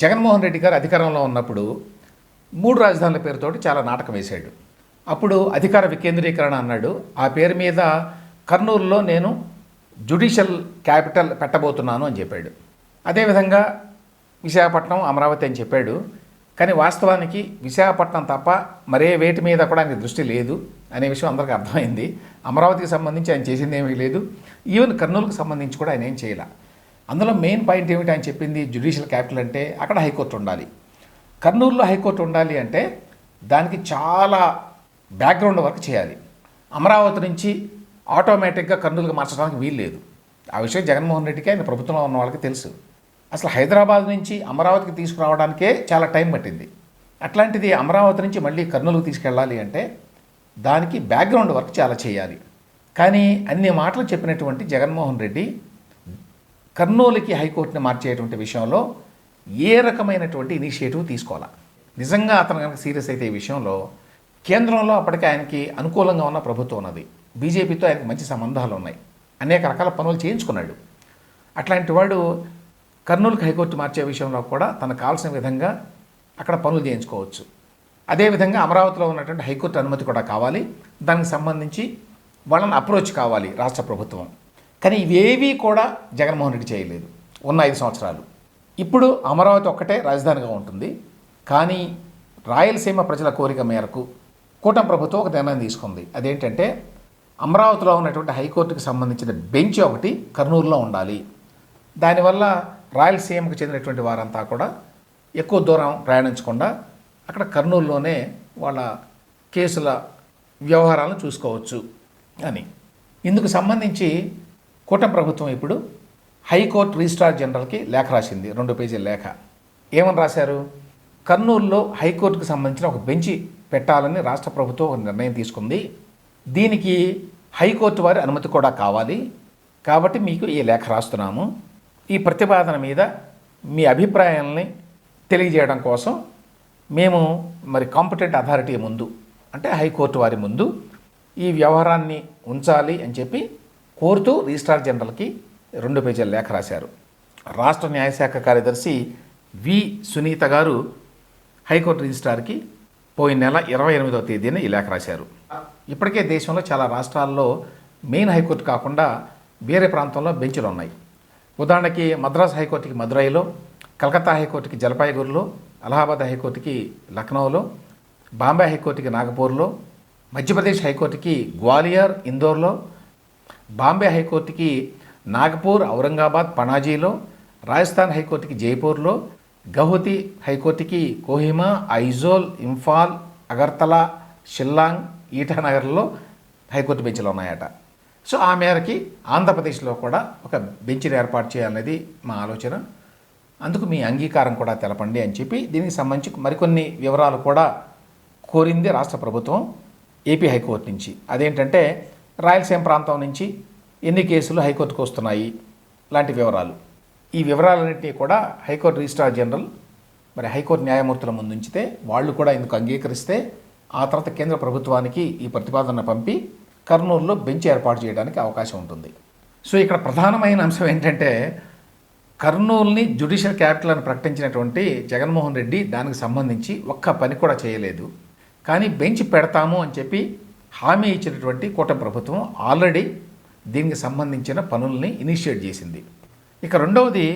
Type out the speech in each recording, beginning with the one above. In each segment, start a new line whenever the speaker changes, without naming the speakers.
జగన్మోహన్ రెడ్డి గారు అధికారంలో ఉన్నప్పుడు మూడు రాజధానుల పేరుతోటి చాలా నాటకం వేశాడు. అప్పుడు అధికార వికేంద్రీకరణ అన్నాడు. ఆ పేరు మీద కర్నూలులో నేను జుడిషియల్ క్యాపిటల్ పెట్టబోతున్నాను అని చెప్పాడు. అదేవిధంగా విశాఖపట్నం అమరావతి అని చెప్పాడు. కానీ వాస్తవానికి విశాఖపట్నం తప్ప మరే వేటి మీద కూడా ఆయనకి దృష్టి లేదు అనే విషయం అందరికీ అర్థమైంది. అమరావతికి సంబంధించి ఆయన చేసింది ఏమీ లేదు. ఈవెన్ కర్నూలుకు సంబంధించి కూడా ఆయన ఏం చేయాల. అందులో మెయిన్ పాయింట్ ఏమిటి ఆయన చెప్పింది జ్యుడిషియల్ క్యాపిటల్ అంటే అక్కడ హైకోర్టు ఉండాలి. కర్నూలులో హైకోర్టు ఉండాలి అంటే దానికి చాలా బ్యాక్గ్రౌండ్ వర్క్ చేయాలి. అమరావతి నుంచి ఆటోమేటిక్గా కర్నూలుగా మార్చడానికి వీలు లేదు. ఆ విషయం జగన్మోహన్ రెడ్డికి ఆయన ప్రభుత్వంలో ఉన్న వాళ్ళకి తెలుసు. అసలు హైదరాబాద్ నుంచి అమరావతికి తీసుకురావడానికే చాలా టైం పట్టింది. అట్లాంటిది అమరావతి నుంచి మళ్ళీ కర్నూలుకు తీసుకెళ్ళాలి అంటే దానికి బ్యాక్గ్రౌండ్ వర్క్ చాలా చేయాలి. కానీ అన్ని మాటలు చెప్పినటువంటి జగన్మోహన్ రెడ్డి కర్నూలుకి హైకోర్టుని మార్చేటువంటి విషయంలో ఏ రకమైనటువంటి ఇనిషియేటివ్ తీసుకోవాలా? నిజంగా అతను కనుక సీరియస్ అయితే ఈ విషయంలో కేంద్రంలో అప్పటికే ఆయనకి అనుకూలంగా ఉన్న ప్రభుత్వం ఉన్నది. బీజేపీతో ఆయనకి మంచి సంబంధాలు ఉన్నాయి. అనేక రకాల పనులు చేయించుకున్నాడు. అట్లాంటి వాడు కర్నూలుకి హైకోర్టు మార్చే విషయంలో కూడా తనకు కావాల్సిన విధంగా అక్కడ పనులు చేయించుకోవచ్చు. అదేవిధంగా అమరావతిలో ఉన్నటువంటి హైకోర్టు అనుమతి కూడా కావాలి. దానికి సంబంధించి వాళ్ళని అప్రోచ్ కావాలి రాష్ట్ర ప్రభుత్వం. కానీ ఇవేవీ కూడా జగన్మోహన్ రెడ్డి చేయలేదు. ఉన్న ఐదు సంవత్సరాలు. ఇప్పుడు అమరావతి ఒక్కటే రాజధానిగా ఉంటుంది. కానీ రాయలసీమ ప్రజల కోరిక మేరకు కూటమి ప్రభుత్వం ఒక నిర్ణయం తీసుకుంది. అదేంటంటే అమరావతిలో ఉన్నటువంటి హైకోర్టుకు సంబంధించిన బెంచ్ ఒకటి కర్నూలులో ఉండాలి. దానివల్ల రాయలసీమకు చెందినటువంటి వారంతా కూడా ఎక్కువ దూరం ప్రయాణించకుండా అక్కడ కర్నూలులోనే వాళ్ళ కేసుల వ్యవహారాలను చూసుకోవచ్చు అని. ఇందుకు సంబంధించి కూటమి ప్రభుత్వం ఇప్పుడు హైకోర్టు రిజిస్ట్రార్ జనరల్కి లేఖ రాసింది రెండు పేజీల లేఖ. ఏమని రాశారు? కర్నూలులో హైకోర్టుకు సంబంధించిన ఒక బెంచి పెట్టాలని రాష్ట్ర ప్రభుత్వం ఒక నిర్ణయం తీసుకుంది. దీనికి హైకోర్టు వారి అనుమతి కూడా కావాలి. కాబట్టి మీకు ఈ లేఖ రాస్తున్నాము. ఈ ప్రతిపాదన మీద మీ అభిప్రాయాలని తెలియజేయడం కోసం మేము మరి కాంపిటెంట్ అథారిటీ ముందు అంటే హైకోర్టు వారి ముందు ఈ వ్యవహారాన్ని ఉంచాలి అని చెప్పి కోరుతూ రిజిస్ట్రార్ జనరల్కి రెండు పేజీల లేఖ రాశారు. రాష్ట్ర న్యాయశాఖ కార్యదర్శి వి. సునీత గారు హైకోర్టు రిజిస్ట్రార్కి పోయిన నెల ఇరవై ఎనిమిదవ తేదీన ఈ లేఖ రాశారు. ఇప్పటికే దేశంలో చాలా రాష్ట్రాల్లో మెయిన్ హైకోర్టు కాకుండా వేరే ప్రాంతంలో బెంచులు ఉన్నాయి. ఉదాహరణకి మద్రాస్ హైకోర్టుకి మదురైలో కలకత్తా హైకోర్టుకి జలపాయిగూరులో అలహాబాద్ హైకోర్టుకి లక్నోలో బాంబే హైకోర్టుకి నాగపూర్లో మధ్యప్రదేశ్ హైకోర్టుకి గ్వాలియర్ ఇందోర్లో బాంబే హైకోర్టుకి నాగపూర్ ఔరంగాబాద్ పనాజీలో రాజస్థాన్ హైకోర్టుకి జైపూర్లో గౌహతి హైకోర్టుకి కోహిమా ఐజోల్ ఇంఫాల్ అగర్తలా షిల్లాంగ్ ఈటానగర్లో హైకోర్టు బెంచ్లు ఉన్నాయట. సో ఆ మేరకి ఆంధ్రప్రదేశ్లో కూడా ఒక బెంచ్ని ఏర్పాటు చేయాలనేది మా ఆలోచన. అందుకు మీ అంగీకారం కూడా తెలపండి అని చెప్పి దీనికి సంబంధించి మరికొన్ని వివరాలు కూడా కోరింది రాష్ట్ర ప్రభుత్వం ఏపీ హైకోర్టు నుంచి. అదేంటంటే రాయలసీమ ప్రాంతం నుంచి ఎన్ని కేసులు హైకోర్టుకు వస్తున్నాయి? లాంటి వివరాలు. ఈ వివరాలన్నింటినీ కూడా హైకోర్టు రిజిస్ట్రార్ జనరల్ మరి హైకోర్టు న్యాయమూర్తుల ముందు ఉంచితే వాళ్ళు కూడా ఇందుకు అంగీకరిస్తే ఆ తర్వాత కేంద్ర ప్రభుత్వానికి ఈ ప్రతిపాదన పంపి కర్నూలులో బెంచ్ ఏర్పాటు చేయడానికి అవకాశం ఉంటుంది. సో ఇక్కడ ప్రధానమైన అంశం ఏంటంటే కర్నూలుని జ్యుడిషియల్ క్యాపిటల్ అని ప్రకటించినటువంటి జగన్మోహన్ రెడ్డి దానికి సంబంధించి ఒక్క పని కూడా చేయలేదు. కానీ బెంచ్ పెడతాము అని చెప్పి హామీ ఇచ్చినటువంటి కూటమి ప్రభుత్వం ఆల్రెడీ దీనికి సంబంధించిన పనుల్ని ఇనిషియేట్ చేసింది. ఇక రెండవది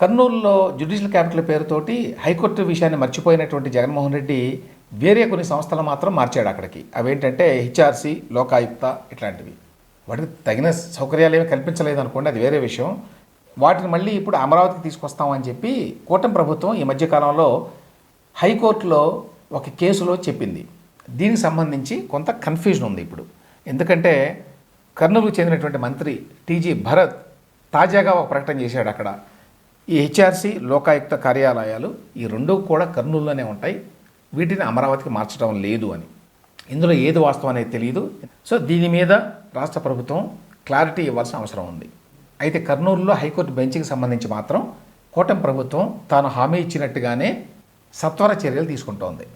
కర్నూలులో జ్యుడిషియల్ క్యాపిటల్ పేరుతోటి హైకోర్టు విషయాన్ని మర్చిపోయినటువంటి జగన్మోహన్ రెడ్డి వేరే కొన్ని సంస్థలు మాత్రం మార్చాడు అక్కడికి. అవేంటంటే హెచ్ఆర్సి లోకాయుక్త ఇట్లాంటివి. వాటికి తగిన సౌకర్యాలు ఏమీ కల్పించలేదు అనుకోండి అది వేరే విషయం. వాటిని మళ్ళీ ఇప్పుడు అమరావతికి తీసుకొస్తామని చెప్పి కూటమి ప్రభుత్వం ఈ మధ్యకాలంలో హైకోర్టులో ఒక కేసులో చెప్పింది. దీనికి సంబంధించి కొంత కన్ఫ్యూజన్ ఉంది ఇప్పుడు. ఎందుకంటే కర్నూలుకు చెందినటువంటి మంత్రి టీజీ భరత్ తాజాగా ఒక ప్రకటన చేశాడు అక్కడ. ఈ హెచ్ఆర్సి లోకాయుక్త కార్యాలయాలు ఈ రెండు కూడా కర్నూలులోనే ఉంటాయి. వీటిని అమరావతికి మార్చడం లేదు అని. ఇందులో ఏది వాస్తవం అనేది తెలియదు సో దీని మీద రాష్ట్ర ప్రభుత్వం క్లారిటీ ఇవ్వాల్సిన అవసరం ఉంది. అయితే కర్నూలులో హైకోర్టు బెంచ్కి సంబంధించి మాత్రం కూటమి ప్రభుత్వం తాను హామీ ఇచ్చినట్టుగానే సత్వర చర్యలు తీసుకుంటోంది.